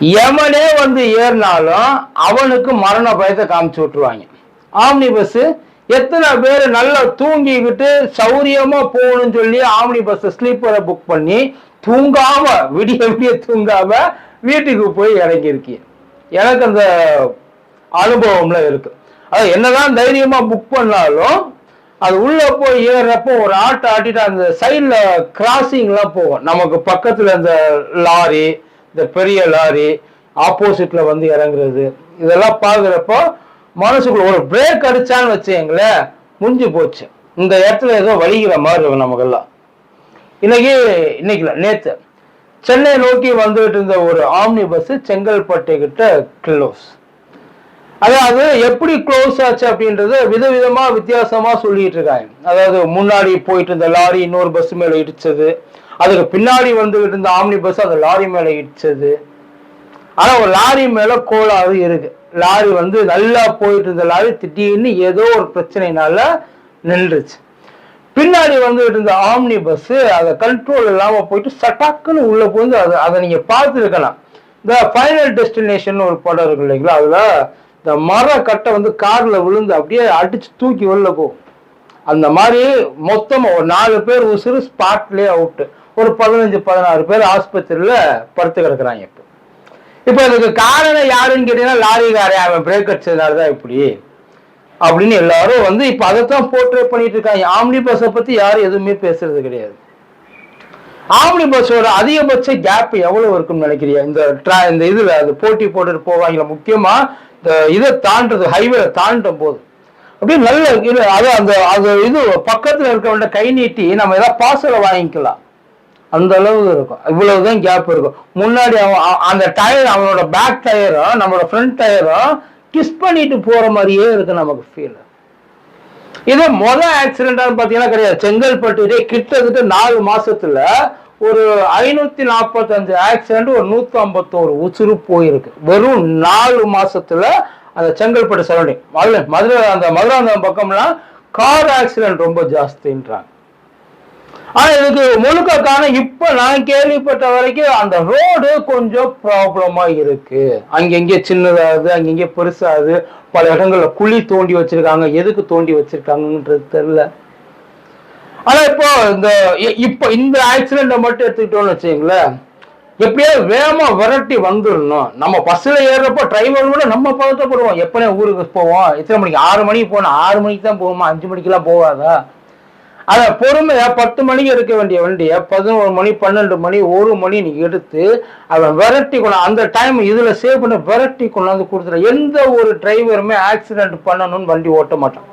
எவனே வந்து ஏறினாலும் அவனுக்கு மரண பயத்தை காமிச்சு விட்டுருவாங்க. ஆம்னி பஸ் எத்தனை பேர் நல்லா தூங்கிக்கிட்டு சௌரியமா போகணும்னு சொல்லி ஆம்னி பஸ் ஸ்லீப்பரை புக் பண்ணி தூங்காம விடிய விடிய தூங்காம வீட்டுக்கு போய் இறங்கியிருக்கீங்க. எனக்கு அந்த அனுபவம்ல இருக்கு. அது என்னதான் தைரியமா புக் பண்ணாலும் அது உள்ள போய் ஏறுறப்போ ஒரு ஆட்டை ஆட்டிட்டு அந்த சைட்ல கிராசிங்லாம் போகும். நமக்கு பக்கத்துல அந்த லாரி இந்த பெரிய லாரி ஆப்போசிட்ல வந்து இறங்குறது. இதெல்லாம் பார்க்குறப்போ மனசுக்குள்ள ஒரு பிரேக் அடிச்சான்னு வச்சுங்களேன் முடிஞ்சு போச்சு. இந்த இடத்துல ஏதோ வலிக்கிற மாதிரி இருக்கும் நமக்கெல்லாம். இன்னைக்கு இன்னைக்குல நேற்று நேத்து. சென்னை நோக்கி வந்துகிட்டு இருந்த ஒரு ஆம்னி பஸ் செங்கல்பட்டு கிட்ட க்ளோஸ் அதாவது எப்படி க்ளோஸ் ஆச்சு அப்படின்றது விதவிதமா வித்தியாசமா சொல்லிட்டு இருக்காங்க. அதாவது முன்னாடி போயிட்டு இருந்த லாரி இன்னொரு பஸ் மேல இடிச்சது. அதுக்கு பின்னாடி வந்துகிட்டு இருந்த ஆம்னி பஸ் அந்த லாரி மேல இடிச்சது. ஆனா ஒரு லாரி மேல கோளாறு இருக்கு. லாரி வந்து நல்லா போயிட்டு இருந்த லாரி திடீர்னு ஏதோ ஒரு பிரச்சனைனால நின்றுச்சு. பின்னாடி வந்துகிட்டு இருந்த ஆம்னி பஸ் அதை கண்ட்ரோல் இல்லாம போயிட்டு சட்டாக்குன்னு உள்ள போய் அதை அதை நீங்க பார்த்துருக்கலாம். இந்த ஃபைனல் டெஸ்டினேஷன் ஒரு படம் இருக்கு இல்லைங்களா? அதுல இந்த மர கட்டை வந்து கார்ல விழுந்து அப்படியே அடிச்சு தூக்கி வெளில போகும். அந்த மாதிரி மொத்தமாக ஒரு நாலு பேர் உசுறு ஸ்பாட்லேயே அவுட்டு ஒரு பதினஞ்சு பதினாறு பேர் ஆஸ்பத்திரியில படுத்து கிடக்குறாங்க இப்போ. இப்போ இதுக்கு காரணம் யாருன்னு கேட்டீங்கன்னா லாரிக்காரன் அவன் பிரேக் அடிச்சதுனால தான் இப்படி அப்படின்னு எல்லாரும் வந்து இப்போ அதைத்தான் போர்ட்ரே பண்ணிட்டு இருக்காங்க. ஆம்னி பஸ்ஸை பத்தி யாரும் எதுவுமே பேசுறது கிடையாது. ஆம்னி பஸ்ஸோட அதிகபட்ச கேப் எவ்வளவு இருக்கும்னு நினைக்கிறீங்க? இந்த ட்ரா இந்த இதுல அது போட்டி போட்டுட்டு போவாங்களா? முக்கியமா இந்த இதை தாண்டது ஹைவே தாண்டும் போது. அப்படியே நல்ல அது அந்த அது இது பக்கத்துல இருக்கவன்ட கை நீட்டி நம்ம ஏதாவது பார்சலை வாங்கிக்கலாம். அந்த அளவுக்கு இருக்கும். இவ்வளவுதான் கேப் இருக்கும். முன்னாடி அவன் அந்த டயர் அவனோட பேக் டயரும் நம்மளோட ஃப்ரண்ட் டயரும் கிஸ் பண்ணிட்டு போற மாதிரியே இருக்கு நமக்கு ஃபீல் இது முதல் ஆக்சிடென்டான்னு பார்த்தீங்கன்னா கிடையாது. செங்கல்பட்டு கிட்டத்தட்ட நாலு மாசத்துல ஒரு ஐநூத்தி நாற்பத்தஞ்சு ஆக்சிடென்ட் ஒரு நூத்தி ஐம்பத்தோரு உசுறு போயிருக்கு. வெறும் நாலு மாசத்துல அந்த செங்கல்பட்டு சரௌண்டிங் மதுரை மதுரை அந்த மதுராந்தகம் பக்கம்லாம் கார் ஆக்சிடென்ட் ரொம்ப ஜாஸ்தின்றாங்க. ஆனா இதுக்கு முழுக்க காரணம் இப்ப நான் கேள்விப்பட்ட வரைக்கும் அந்த ரோடு கொஞ்சம் ப்ராப்ளமா இருக்கு. அங்கங்க சின்னதாகுது அங்கங்க பெருசாகுது பல இடங்கள்ல குழி தோண்டி வச்சிருக்காங்க. எதுக்கு தோண்டி வச்சிருக்காங்கன்றது தெரியல. ஆனா இப்போ இந்த இப்ப இப்போ இந்த ஆக்சிடென்ட்டை மட்டும் எடுத்துக்கிட்டோம்னு வச்சுங்களேன் எப்படியோ வேகமா விரட்டி வந்துடணும். நம்ம பஸ்ல ஏறுறப்போ டிரைவர் கூட நம்ம பதட்டப்படுவோம். எப்பனே ஊருக்கு போவோம். எத்தனை மணிக்கு? ஆறு மணிக்கு போனோம் ஆறு மணிக்கு தான் போவோமா அஞ்சு மணிக்கெல்லாம் போவாதா அதை பொறுமையா பத்து மணிக்கு எடுக்க வேண்டிய வண்டியை பதினோரு மணி பன்னெண்டு மணி ஒரு மணி நீ எடுத்து அவன் விரட்டி கொண்டு அந்த டைம் இதுல சேவ் பண்ண விரட்டி கொண்டாந்து கொடுத்துட எந்த ஒரு டிரைவருமே ஆக்சிடென்ட் பண்ணணும்னு வண்டி ஓட்ட மாட்டான்.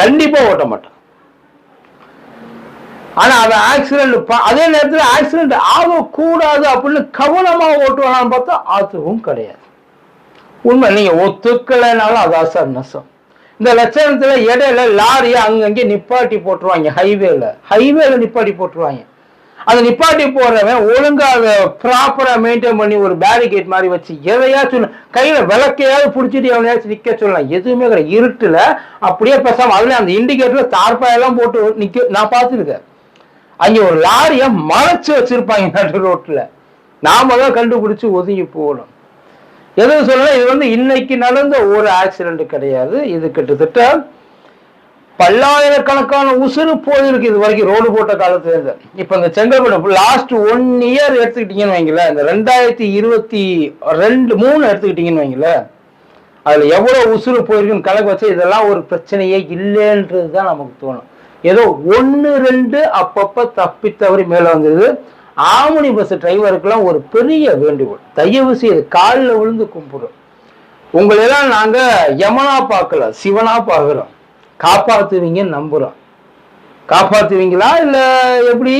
கண்டிப்பா ஓட்ட மாட்டான். ஆனா அவன் ஆக்சிடென்ட் அதே நேரத்தில் ஆக்சிடென்ட் ஆகக்கூடாது அப்படின்னு கவனமா ஓட்டுவானான்னு பார்த்தா அதுவும் கிடையாது. உண்மை நீங்க ஒத்துக்கலைனாலும் அதான் சார் நெசம். இந்த லட்சணத்துல இடையில லாரியை அங்கங்கே நிப்பாட்டி போட்டுருவாங்க. ஹைவேல ஹைவேல நிப்பாட்டி போட்டுருவாங்க. அதை நிப்பாட்டி போடுறவன் ஒழுங்கா அதை ப்ராப்பரா மெயின்டைன் பண்ணி ஒரு பேரிகேட் மாதிரி வச்சு எதையாச்சும் கையில விளக்கையாவது பிடிச்சிட்டு எவனையாச்சும் நிக்க சொல்லலாம். எதுவுமே கிடையாது. இருட்டுல அப்படியே பேசாம அதுல அந்த இண்டிகேட்டர்ல தார்பாயெல்லாம் போட்டு நிக்க நான் பார்த்துருக்கேன். அங்க ஒரு லாரிய மறைச்சு வச்சிருப்பாங்க நடு ரோட்ல நாம தான் கண்டுபிடிச்சு ஒதுங்கி போகணும். எதுவும் சொல்லணும் இது வந்து இன்னைக்கு நடந்த ஒரு ஆக்சிடென்ட் கிடையாது. இது கிட்டத்தட்ட பல்லாயிரக்கணக்கான உசுறு போயிருக்கு இது வரைக்கும் ரோடு போட்ட காலத்துலேருந்து இப்போ இந்த செங்கல்பட்டு லாஸ்ட் ஒன் இயர் எடுத்துக்கிட்டீங்கன்னு வைங்களேன். இந்த ரெண்டாயிரத்தி இருபத்தி ரெண்டு மூணு எடுத்துக்கிட்டீங்கன்னு வைங்களேன். அதில் எவ்வளோ உசுறு போயிருக்குன்னு கணக்கு வச்சு இதெல்லாம் ஒரு பிரச்சனையே இல்லைன்றது தான் நமக்கு தோணும். ஏதோ ஒன்று ரெண்டு அப்பப்போ தப்பி தவறி மேலே வந்தது. ஆமணி பஸ் டிரைவருக்கெல்லாம் ஒரு பெரிய வேண்டுகோள். தயவு செய்து காலில் விழுந்து கும்பிடும் உங்களெல்லாம் நாங்க யமனா பார்க்கல சிவனா பார்க்குறோம். காப்பாற்றுவீங்கன்னு நம்புறோம். காப்பாற்றுவீங்களா இல்ல எப்படி?